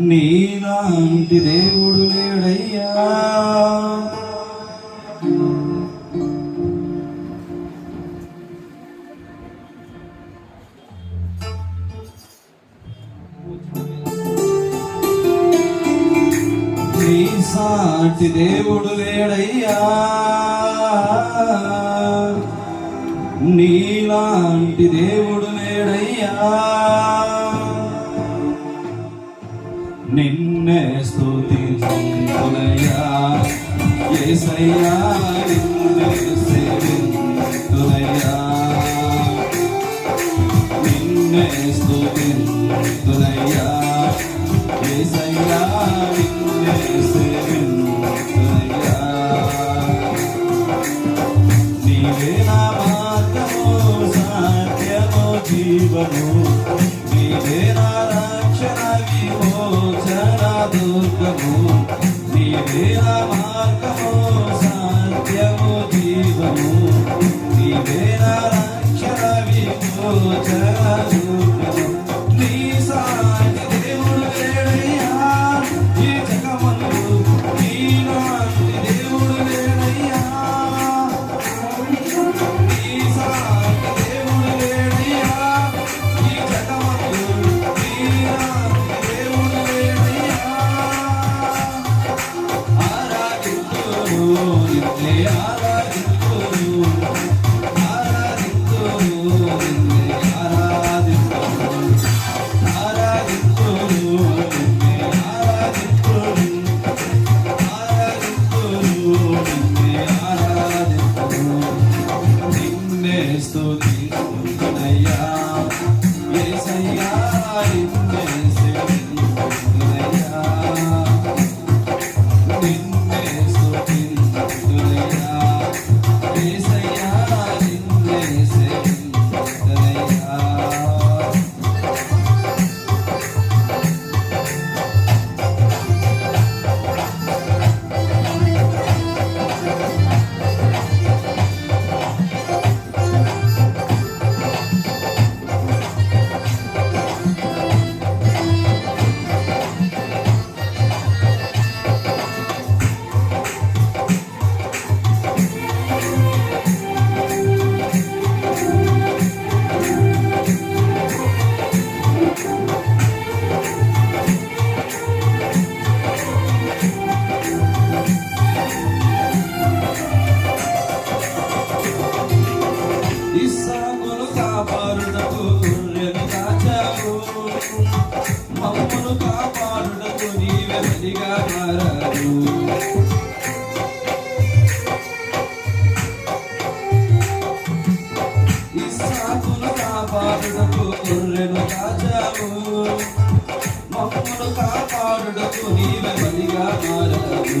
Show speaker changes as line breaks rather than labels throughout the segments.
నీలాంటి దేవుడు లేడయ్యా. నీ సాటి దేవుడు లేడయ్యా. నీలాంటి దేవుడు లేడయ్యా. స్తుతించునయ్యా ఏసయ్యా నిన్ను మార్గము సత్యము జీవము. fighting ఇస్సాకును కాపాడుటకు గొర్రెను కాచావు. మమ్మను కాపాడుటకు నీవే బలిగా మారావు. ఇస్సాకును కాపాడుటకు గొర్రెను కాచావు. మమ్మను కాపాడుటకు నీవే బలిగా మారావు.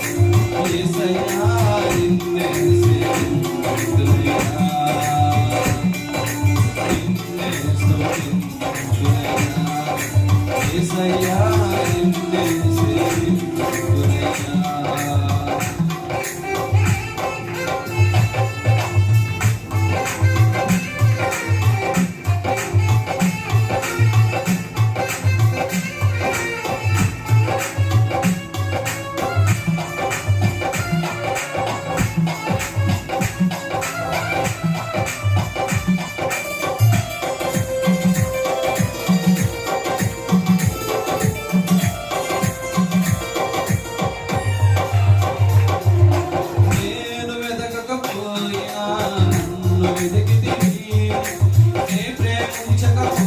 యేసయ్యా నిన్నే సేవింతుయా check out.